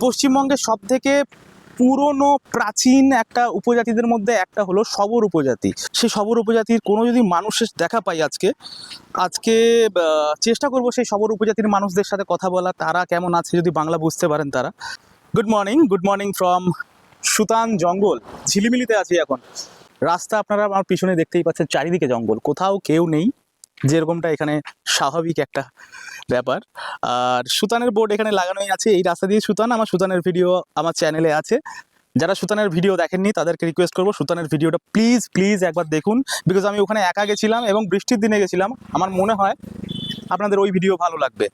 পশ্চিমবঙ্গের সব থেকে পুরনো, প্রাচীন একটা উপজাতিদের মধ্যে একটা হলো শবর উপজাতি। সেই শবর উপজাতির কোনো যদি মানুষের দেখা পাই আজকে আজকে চেষ্টা করব সেই শবর উপজাতির মানুষদের সাথে কথা বলা। তারা কেমন আছে যদি বাংলা বুঝতে পারেন তারা। Good morning good morning from Sutan জঙ্গল। ঝিলিমিলিতে আছি এখন। রাস্তা আপনারা আমার পিছনে দেখতেই পাচ্ছেন, চারিদিকে জঙ্গল। কোথাও কেউ নেই। যেরকমটা এখানে স্বাভাবিক একটা ব্যাপার। আর সুতানের বোর্ড এখানে লাগানোই আছে। এই রাস্তা দিয়ে সুতান আমার সুতানের ভিডিও আমার চ্যানেলে আছে। যারা সুতানের ভিডিও দেখেননি, তাদেরকে রিকোয়েস্ট করব সুতানের ভিডিওটা প্লিজ প্লিজ একবার দেখুন। বিকজ আমি ওখানে একা গেছিলাম এবং বৃষ্টির দিনে গেছিলাম। আমার মনে হয় আপনাদের ওই ভিডিও ভালো লাগবে।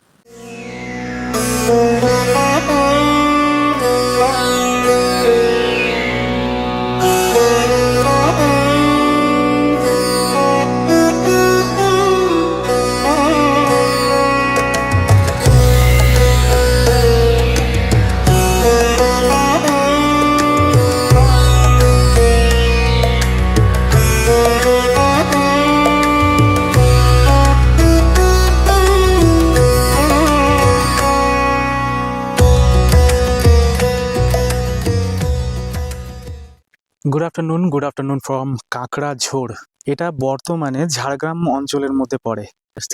আফটারনুন গুড আফটারনুন ফ্রম কাঁকড়া ঝোড় এটা বর্তমানে ঝাড়গ্রাম অঞ্চলের মধ্যে পড়ে।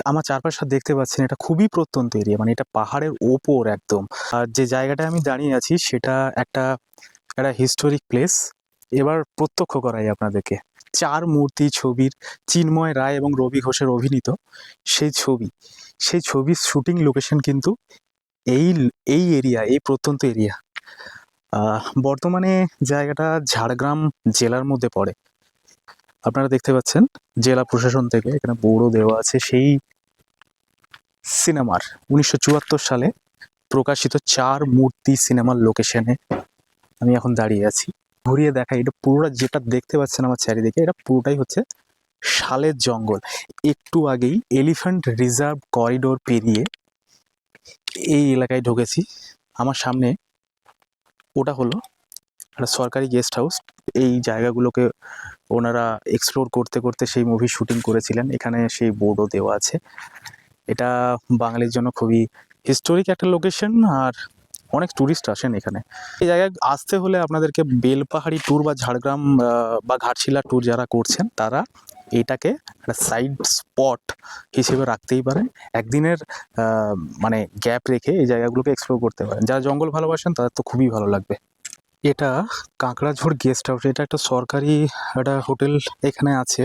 আমার চারপাশে দেখতে পাচ্ছেন, এটা খুবই প্রত্যন্ত এরিয়া মানে এটা পাহাড়ের ওপর একদম। আর যে জায়গাটা আমি দাঁড়িয়ে আছি, সেটা একটা একটা হিস্টোরিক প্লেস এবার প্রত্যক্ষ করাই আপনাদেরকে। চার মূর্তি ছবির চিন্ময় রায় এবং রবি ঘোষের অভিনীত সেই ছবি। সেই ছবির শুটিং লোকেশন কিন্তু এই এই এরিয়া এই প্রত্যন্ত এরিয়া বর্তমানে জায়গাটা ঝাড়গ্রাম জেলার মধ্যে পড়ে। আপনারা দেখতে পাচ্ছেন, জেলা প্রশাসন থেকে এখানে বোর্ডও দেওয়া আছে সেই সিনেমার। উনিশশো চুয়াত্তর সালে প্রকাশিত চার মূর্তি সিনেমার লোকেশনে আমি এখন দাঁড়িয়ে আছি। ঘুরিয়ে দেখাই, এটা পুরোটা যেটা দেখতে পাচ্ছেন আমার চারিদিকে, এটা পুরোটাই হচ্ছে শালের জঙ্গল। একটু আগেই এলিফ্যান্ট রিজার্ভ করিডোর পেরিয়ে এই এলাকায় ঢুকেছি। আমার সামনে ওটা হলো একটা সরকারি গেস্ট হাউস এই জায়গাগুলোকে ওনারা এক্সপ্লোর করতে করতে সেই মুভি শুটিং করেছিলেন। এখানে সেই বোর্ডও দেওয়া আছে। এটা বাঙালির জন্য খুবই হিস্টোরিক একটা লোকেশন আর অনেক ট্যুরিস্ট আসেন এখানে। এই জায়গায় আসতে হলে আপনাদেরকে বেলপাহাড়ি ট্যুর বা ঝাড়গ্রাম বা ঘাটশিলা ট্যুর যারা করছেন, তারা এটাকে একটা সাইড স্পট হিসেবে রাখতেই পারেন। একদিনের মানে গ্যাপ রেখে এই জায়গাগুলোকে এক্সপ্লোর করতে পারেন। যারা জঙ্গল ভালোবাসেন, তাদের তো খুবই ভালো লাগবে। এটা কাঁকড়াঝোড় গেস্ট হাউস এটা একটা সরকারি একটা হোটেল এখানে আছে।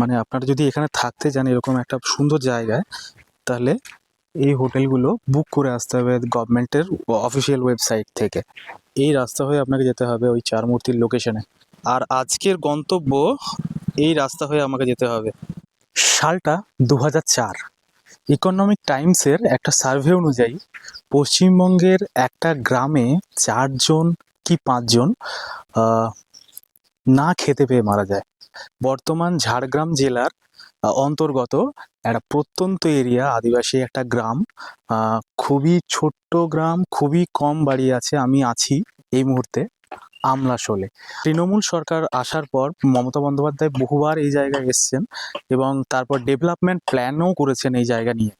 মানে আপনারা যদি এখানে থাকতে যান এরকম একটা সুন্দর জায়গায়, তাহলে এই হোটেলগুলো বুক করে আসতে হবে গভর্নমেন্টের অফিসিয়াল ওয়েবসাইট থেকে। এই রাস্তা হয়ে আপনাকে যেতে হবে ওই চার মূর্তির লোকেশনে আর আজকের গন্তব্য এই রাস্তা হয়ে আমাকে যেতে হবে। সালটা দু চার। ইকোনমিক টাইমসের একটা সার্ভে অনুযায়ী, পশ্চিমবঙ্গের একটা গ্রামে চারজন কি পাঁচজন না খেতে পেয়ে মারা যায়। বর্তমান ঝাড়গ্রাম জেলার অন্তর্গত একটা প্রত্যন্ত এরিয়া, আদিবাসী একটা গ্রাম খুবই ছোট্ট গ্রাম, খুবই কম বাড়ি আছে, আমি আছি এই মুহূর্তে। আমলাশোলে তৃণমূল সরকার আসার পর মমতা বন্দ্যোপাধ্যায় বহুবার এই জায়গায় এসছেন এবং তারপর ডেভেলপমেন্ট প্ল্যানও করেছেন এই জায়গা নিয়ে।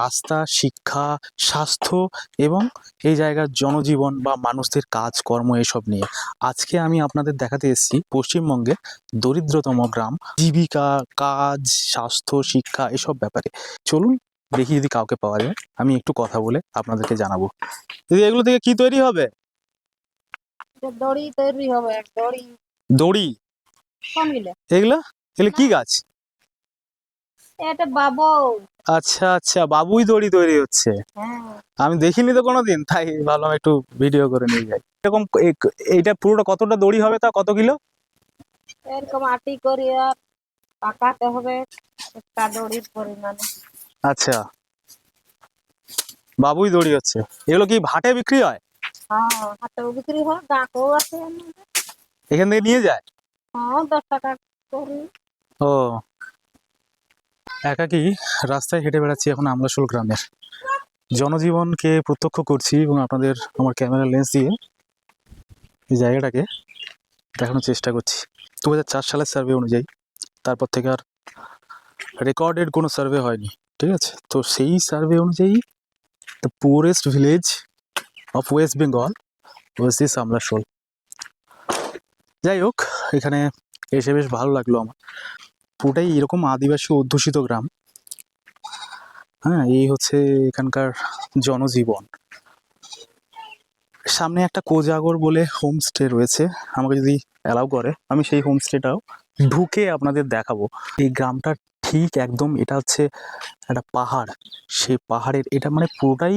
রাস্তা, শিক্ষা, স্বাস্থ্য এবং এই জায়গার জনজীবন বা মানুষদের কাজকর্ম এসব নিয়ে। আজকে আমি আপনাদের দেখাতে এসেছি পশ্চিমবঙ্গে দরিদ্রতম গ্রাম, জীবিকা, কাজ, স্বাস্থ্য, শিক্ষা এসব ব্যাপারে। চলুন দেখি যদি কাউকে পাওয়া যায়, আমি একটু কথা বলে আপনাদেরকে জানাব। দিদি, এগুলো থেকে কি তৈরি হবে? দড়ি তৈরি হবে দড়ি। এগুলো? এগুলো কি গাছ? এটা বাবু আচ্ছা আচ্ছা বাবুই দড়ি তৈরি হচ্ছে। হ্যাঁ। আমি দেখিনি তো কোনোদিন তাই ভাবলাম একটু ভিডিও করে নিয়ে যাই। এরকম এইটা পুরোটা কতটা দড়ি হবে তা কত কিলো? এরকম আটি করি আর পাকাতে হবে একটা দড়ির পরিমাণে। আচ্ছা। বাবুই দড়ি হচ্ছে। এগুলো কি ভাটে বিক্রি হয়? হ্যাঁ হাতেও বিক্রি হয় ডাকও আছে এখান থেকে নিয়ে যায়? হ্যাঁ দশ টাকা করি। ও। একাকি রাস্তায় হেঁটে বেড়াচ্ছি এখন আমলাশোল গ্রামের। জনজীবনকে প্রত্যক্ষ করছি এবং আপনাদের আমার ক্যামেরা লেন্স দিয়ে এই জায়গাটাকে দেখানোর চেষ্টা করছি। দু হাজার চার সালের সার্ভে অনুযায়ী তারপর থেকে আর রেকর্ডেড কোনো সার্ভে হয়নি ঠিক আছে? তো সেই সার্ভে অনুযায়ী the poorest village of West Bengal was this Amlashol যাই হোক এখানে এসে বেশ ভালো লাগল আমার। পুরোটাই এরকম আদিবাসী অধ্যুষিত গ্রাম। হ্যাঁ এই হচ্ছে এখানকার জনজীবন। সামনে একটা কোজাগর বলে হোমস্টে রয়েছে। আমাকে যদি অ্যালাউ করে, আমি সেই হোমস্টেটাও ঢুকে আপনাদের দেখাবো। এই গ্রামটা ঠিক একদম এটা হচ্ছে একটা পাহাড়। সেই পাহাড়ের এটা মানে পুরোটাই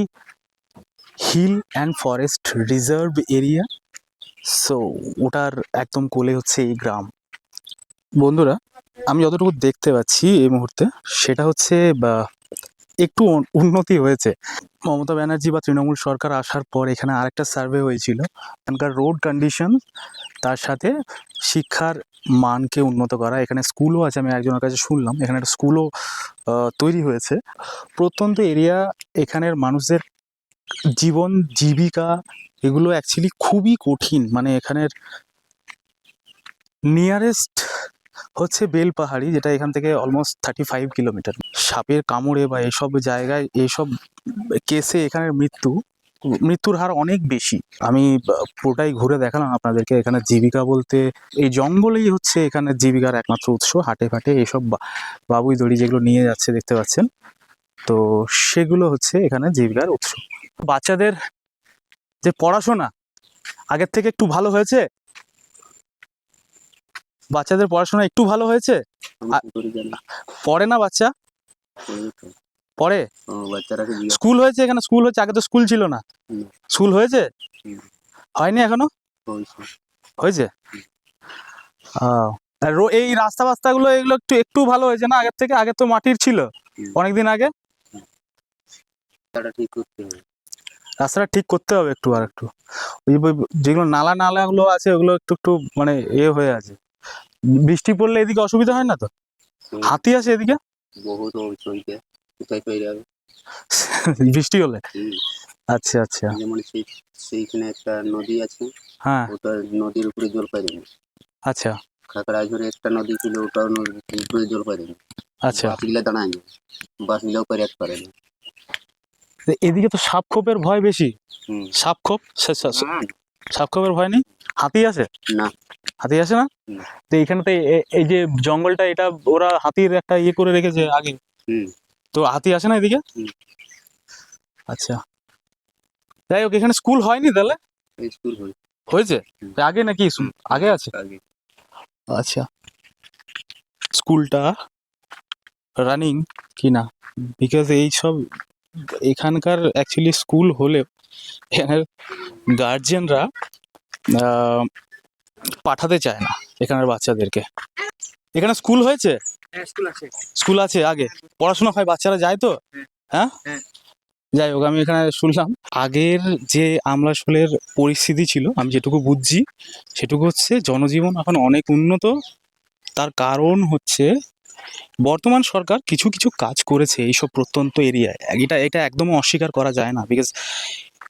hill and forest reserve area. So, ওটার একদম কোলে হচ্ছে এই গ্রাম। বন্ধুরা, আমি যতটুকু দেখতে পাচ্ছি এই মুহূর্তে, সেটা হচ্ছে, বা, একটু উন্নতি হয়েছে। মমতা ব্যানার্জি বা তৃণমূল সরকার আসার পর এখানে আরেকটা সার্ভে হয়েছিল। এখানকার রোড কন্ডিশন, তার সাথে শিক্ষার মানকে উন্নত করা। এখানে স্কুলও আছে, আমি একজনের কাছে শুনলাম। এখানে একটা স্কুলও তৈরি হয়েছে। প্রত্যন্ত এরিয়া, এখানের মানুষদের জীবন, জীবিকা এগুলো অ্যাকচুয়ালি খুবই কঠিন। মানে এখানের নিয়ারেস্ট হচ্ছে বেলপাহাড়ি, যেটা এখান থেকে অলমোস্ট থার্টি ফাইভ কিলোমিটার সাপের কামড়ে বা এসব জায়গায় এইসব কেসে এখানের মৃত্যু। মৃত্যুর হার অনেক বেশি। আমি পুরোটাই ঘুরে দেখালাম আপনাদেরকে এখানে জীবিকা বলতে। এই জঙ্গলেই হচ্ছে এখানে জীবিকার একমাত্র উৎস। হাটে ফাটে এইসব বাবুই দড়ি যেগুলো নিয়ে যাচ্ছে, দেখতে পাচ্ছেন? তো সেগুলো হচ্ছে এখানে জীবিকার উৎস। বাচ্চাদের যে পড়াশোনা আগের থেকে একটু ভালো হয়েছে? বাচ্চাদের পড়াশোনা একটু ভালো হয়েছে? জানি পড়ে না বাচ্চা? পড়ে? স্কুল হয়েছে এখানে? স্কুল হয়েছে? আগে তো স্কুল ছিল না। স্কুল হয়েছে? হয়নি এখনও? হয়েছে। এই রাস্তা বাস্তাগুলো এগুলো একটু একটু ভালো হয়েছে না? আগের থেকে আগে তো মাটির ছিল। অনেকদিন আগে? ঠিক করতে হবে। রাস্তাটা ঠিক করতে হবে একটু আর একটু। ওই যেগুলো নালা নালাগুলো আছে ওগুলো একটু একটু মানে এ হয়ে আছে। বৃষ্টি পড়লে এদিকে অসুবিধা হয় না তো? হাতি আছে এদিকে? বহুত বৃষ্টি হলে? আচ্ছা আচ্ছা। যেমন সেই সেইখানে একটা নদী আছে হ্যাঁ। ওটা নদীর উপরে জল পাই যাবে আচ্ছা। খাকড়াঝোরে একটা নদী ছিল ওটাও নদীর উপরে জল পাই আচ্ছা। বাসগুলা দাঁড়ায় না। বাসগুলাও পারে এক পারে না। এদিকে তো সাপ খোপের ভয় বেশি। হুম, সাপ খোপ সা- সা- সা- না, সাপ খোপের ভয় নেই? হাতি আছে? না। হাতি আছে না। তো এখানে তো এই যে জঙ্গলটা এটা ওরা হাতির একটা ইয়ে করে রেখেছে আগে। তো হাতি আসে না এদিকে? আচ্ছা। যাই হোক এখানে স্কুল হয়নি তাহলে? হয়েছে? আগে নাকি আগে আছে? আগে। আচ্ছা। স্কুলটা রানিং কি না বিকজ এই সব এখানকার অ্যাকচুয়ালি স্কুল হলেও এখানের গার্জিয়ানরা পাঠাতে চায় না এখানের বাচ্চাদেরকে। এখানে স্কুল হয়েছে? স্কুল আছে। আগে। পড়াশোনা হয় বাচ্চারা যায় তো? হ্যাঁ? হ্যাঁ। যাই হোক আমি এখানে শুনলাম আগের যে আমলাশোলের পরিস্থিতি ছিল আমি যেটুকু বুঝছি সেটুকু হচ্ছে জনজীবন এখন অনেক উন্নত। তার কারণ হচ্ছে বর্তমান সরকার কিছু কিছু কাজ করেছে এইসব প্রত্যন্ত এরিয়ায়। এটা এটা একদম অস্বীকার করা যায় না বিকজ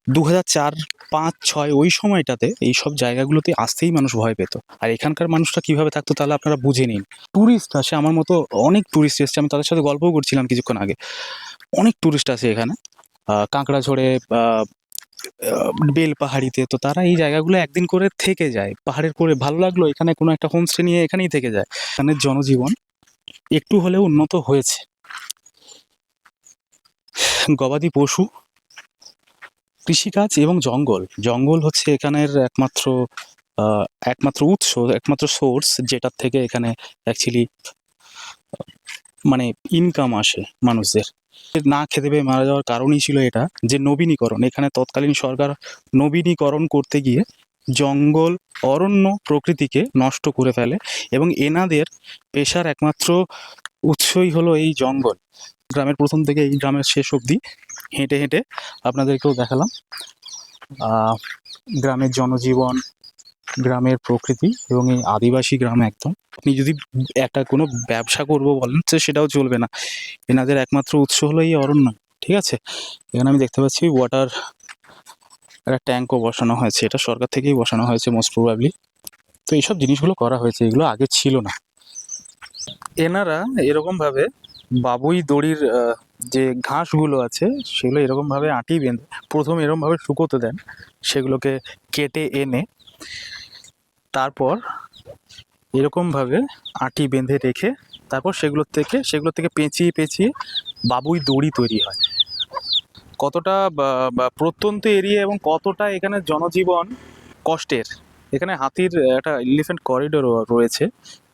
দু হাজার চার পাঁচ ছয় ওই সময়টাতে এই সব জায়গাগুলোতে আসতেই মানুষ ভয় পেত। আর এখানকার মানুষটা কীভাবে থাকতো তাহলে আপনারা বুঝে নিন। ট্যুরিস্ট আসে আমার মতো অনেক ট্যুরিস্ট এসছে। আমি তাদের সাথে গল্পও করছিলাম কিছুক্ষণ আগে। অনেক ট্যুরিস্ট আসে এখানে। কাঁকড়াঝোড়ে আহ, বেলপাহাড়িতে তো তারা এই জায়গাগুলো একদিন করে থেকে যায়। পাহাড়ের করে ভালো লাগল এখানে কোনো একটা হোমস্টে নিয়ে এখানেই থেকে যায়। এখানের জনজীবন একটু হলেও উন্নত হয়েছে। গবাদি পশু, কৃষিকাজ এবং জঙ্গল। জঙ্গল হচ্ছে এখানের একমাত্র একমাত্র উৎস, একমাত্র সোর্স যেটার থেকে এখানে অ্যাকচুয়ালি মানে ইনকাম আসে মানুষদের। না খেতে পেয়ে মারা যাওয়ার কারণই ছিল এটা, যে নবীনীকরণ। এখানে তৎকালীন সরকার নবীনীকরণ করতে গিয়ে জঙ্গল, অরণ্য প্রকৃতিকে নষ্ট করে ফেলে এবং এনাদের পেশার একমাত্র উৎসই হলো এই জঙ্গল। গ্রামের প্রথম থেকে এই গ্রামের শেষ অবধি হেঁটে হেঁটে আপনাদেরকেও দেখালাম। গ্রামের জনজীবন, গ্রামের প্রকৃতি এবং এই আদিবাসী গ্রাম একদম। আপনি যদি একটা কোনো ব্যবসা করব বলেন, তো সেটাও চলবে না। এনাদের একমাত্র উৎস হলো এই অরণ্য, ঠিক আছে? এখানে আমি দেখতে পাচ্ছি ওয়াটার একটা ট্যাঙ্কও বসানো হয়েছে। এটা সরকার থেকেই বসানো হয়েছে মোস্ট প্রবাবলি তো এইসব জিনিসগুলো করা হয়েছে, এগুলো আগে ছিল না। এনারা এরকমভাবে বাবুই দড়ির যে ঘাসগুলো আছে, সেগুলো এরকমভাবে আঁটি বেঁধে, প্রথম এরকমভাবে শুকোতে দেন, সেগুলোকে কেটে এনে, তারপর এরকমভাবে আঁটি বেঁধে রেখে, তারপর সেগুলোর থেকে সেগুলোর থেকে পেঁচিয়ে পেঁচিয়ে বাবুই দড়ি তৈরি হয়। কতটা প্রত্যন্ত এরিয়া এবং কতটা এখানে জনজীবন কষ্টের? এখানে হাতির একটা এলিফেন্ট করিডোর রয়েছে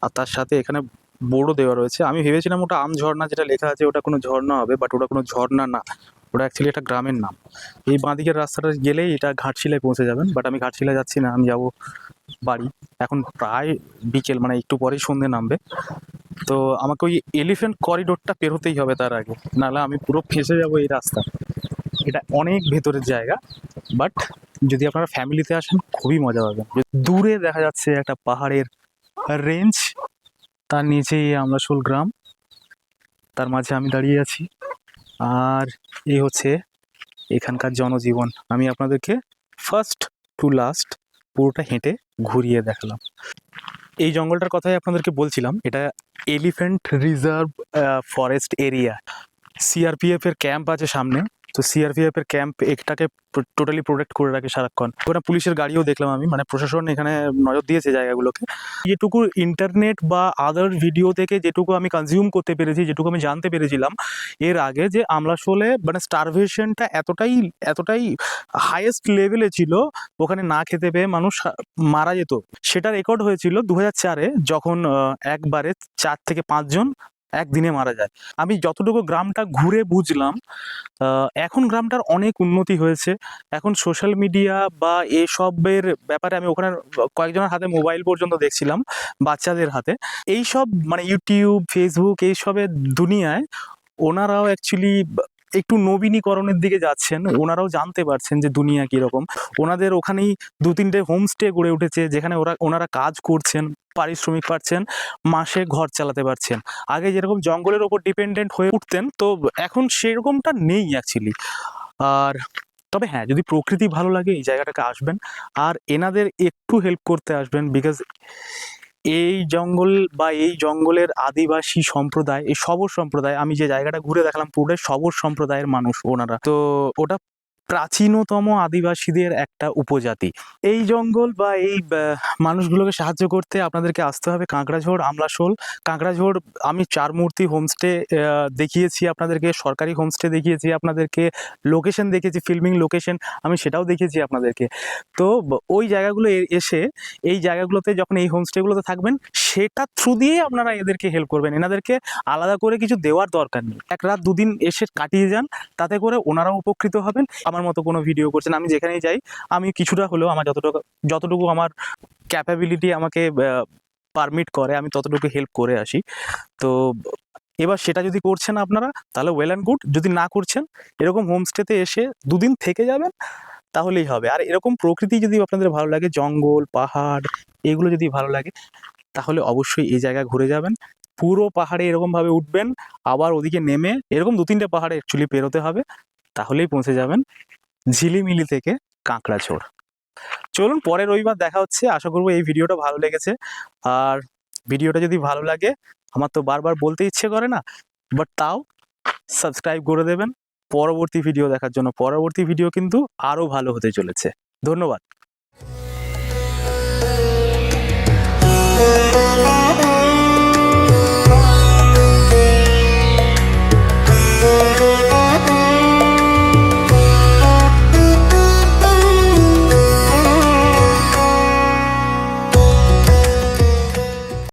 আর তার সাথে এখানে বোর্ডও দেওয়া রয়েছে। আমি ভেবেছিলাম ওটা আম ঝর্ণা যেটা লেখা আছে, ওটা কোনো ঝর্ণা হবে বাট ওটা কোনো ঝর্ণা না। ওটা অ্যাকচুয়ালি একটা গ্রামের নাম। এই বাঁদিকের রাস্তাটা গেলেই এটা ঘাটশিলায় পৌঁছে যাবেন বাট আমি ঘাটশিলায় যাচ্ছি না, আমি যাব বাড়ি। এখন প্রায় বিকেল মানে একটু পরেই সন্ধে নামবে। তো আমাকে ওই এলিফেন্ট করিডোরটা পেরোতেই হবে তার আগে, নাহলে আমি পুরো ফেসে যাব এই রাস্তা এটা অনেক ভেতরের জায়গা বাট যদি আপনারা ফ্যামিলিতে আসেন, খুবই মজা পাবেন। দূরে দেখা যাচ্ছে একটা পাহাড়ের রেঞ্জ তার নিচেই আমলাশোল গ্রাম, তার মাঝে আমি দাঁড়িয়ে আছি। আর এই হচ্ছে এখানকার জনজীবন। আমি আপনাদেরকে ফার্স্ট টু লাস্ট পুরোটা হেঁটে ঘুরিয়ে দেখালাম। এই জঙ্গলটার কথাই আপনাদেরকে বলছিলাম, এটা elephant reserve forest area CRPF এর ক্যাম্প আছে সামনে। তো সিআরপিএফ এর ক্যাম্প এটাকে টোটালি প্রোটেক্ট করে রাখে সারাক্ষণ। ওখানে পুলিশের গাড়িও দেখলাম আমি মানে প্রশাসন এখানে নজর দিয়েছে জায়গাগুলোকে। যেটুকু ইন্টারনেট বা আদার ভিডিও থেকে যেটুকু আমি কনজিউম করতে পেরেছি, যেটুকু আমি জানতে পেরেছিলাম, এর আগে যে আমরা আমলাশোলে মানে স্টারভেশনটা এতটাই এতটাই হাইয়েস্ট লেভেলে ছিল, ওখানে না খেতে পেয়ে মানুষ মারা যেত। সেটা রেকর্ড হয়েছিল দু হাজার চারে, যখন একবারে চার থেকে পাঁচজন একদিনে মারা যায়। আমি যতটুকু গ্রামটা ঘুরে বুঝলাম এখন গ্রামটার অনেক উন্নতি হয়েছে। এখন সোশ্যাল মিডিয়া বা এসবের ব্যাপারে আমি ওখানে কয়েকজনের হাতে মোবাইল পর্যন্ত দেখছিলাম, বাচ্চাদের হাতে। এইসব মানে ইউটিউব ফেসবুক এইসবের দুনিয়ায় ওনারাও অ্যাকচুয়ালি একটু নবীনীকরণের দিকে যাচ্ছেন, ওনারাও জানতে পারছেন যে দুনিয়া কীরকম। ওনাদের ওখানেই দু তিনটে হোমস্টে গড়ে উঠেছে, যেখানে ওরা, ওনারা কাজ করছেন, পারিশ্রমিক পাচ্ছেন, মাসে ঘর চালাতে পারছেন। আগে যেরকম জঙ্গলের ওপর ডিপেন্ডেন্ট হয়ে উঠতেন, তো এখন সেরকমটা নেই অ্যাকচুয়ালি আর তবে হ্যাঁ যদি প্রকৃতি ভালো লাগে, এই জায়গাটাকে আসবেন। আর এনাদের একটু হেল্প করতে আসবেন বিকজ এই জঙ্গল বা এই জঙ্গলের আদিবাসী সম্প্রদায়, এই সবর সম্প্রদায়, আমি যে জায়গাটা ঘুরে দেখলাম পুরোটাই সবর সম্প্রদায়ের মানুষ ওনারা। তো ওটা প্রাচীনতম আদিবাসীদের একটা উপজাতি। এই জঙ্গল বা এই মানুষগুলোকে সাহায্য করতে আপনাদেরকে আসতে হবে কাঁকড়াঝোড়, আমলাশোল। কাঁকড়াঝোড় আমি চার মূর্তি হোমস্টে দেখিয়েছি আপনাদেরকে, সরকারি হোমস্টে দেখিয়েছি আপনাদেরকে লোকেশন দেখিয়েছি ফিল্মিং লোকেশন আমি সেটাও দেখিয়েছি আপনাদেরকে। তো ওই জায়গাগুলো এসে এই জায়গাগুলোতে যখন এই হোমস্টেগুলোতে থাকবেন সেটা থ্রু দিয়ে আপনারা এদেরকে হেল্প করবেন। এনাদেরকে আলাদা করে কিছু দেওয়ার দরকার নেই। এক রাত দুদিন এসে কাটিয়ে যান, তাতে করে ওনারাও উপকৃত হবেন। আমার মতো কোনো ভিডিও করছেন, আমি যেখানেই যাই, আমি কিছুটা হলেও আমার যতটুকু যতটুকু আমার ক্যাপাবিলিটি আমাকে পারমিট করে, আমি ততটুকু হেল্প করে আসি। তো এবার সেটা যদি করছেন আপনারা, তাহলে ওয়েল অ্যান্ড গুড যদি না করছেন, এরকম হোমস্টেতে এসে দুদিন থেকে যাবেন, তাহলেই হবে। আর এরকম প্রকৃতি যদি আপনাদের ভালো লাগে, জঙ্গল, পাহাড়, এগুলো যদি ভালো লাগে তাহলে অবশ্যই এই জায়গা ঘুরে যাবেন। পুরো পাহাড়ে এরকমভাবে উঠবেন, আবার ওদিকে নেমে এরকম দু তিনটে পাহাড়ে অ্যাকচুয়ালি পেরোতে হবে, তাহলেই পৌঁছে যাবেন ঝিলিমিলি থেকে কাঁকড়াঝোড় চলুন পরের রবিবার দেখা হচ্ছে, আশা করব এই ভিডিওটা ভালো লেগেছে। আর ভিডিওটা যদি ভালো লাগে, আমার তো বারবার বলতে ইচ্ছে করে না বাট তাও সাবস্ক্রাইব করে দেবেন। পরবর্তী ভিডিও দেখার জন্য, পরবর্তী ভিডিও কিন্তু আরও ভালো হতে চলেছে। ধন্যবাদ।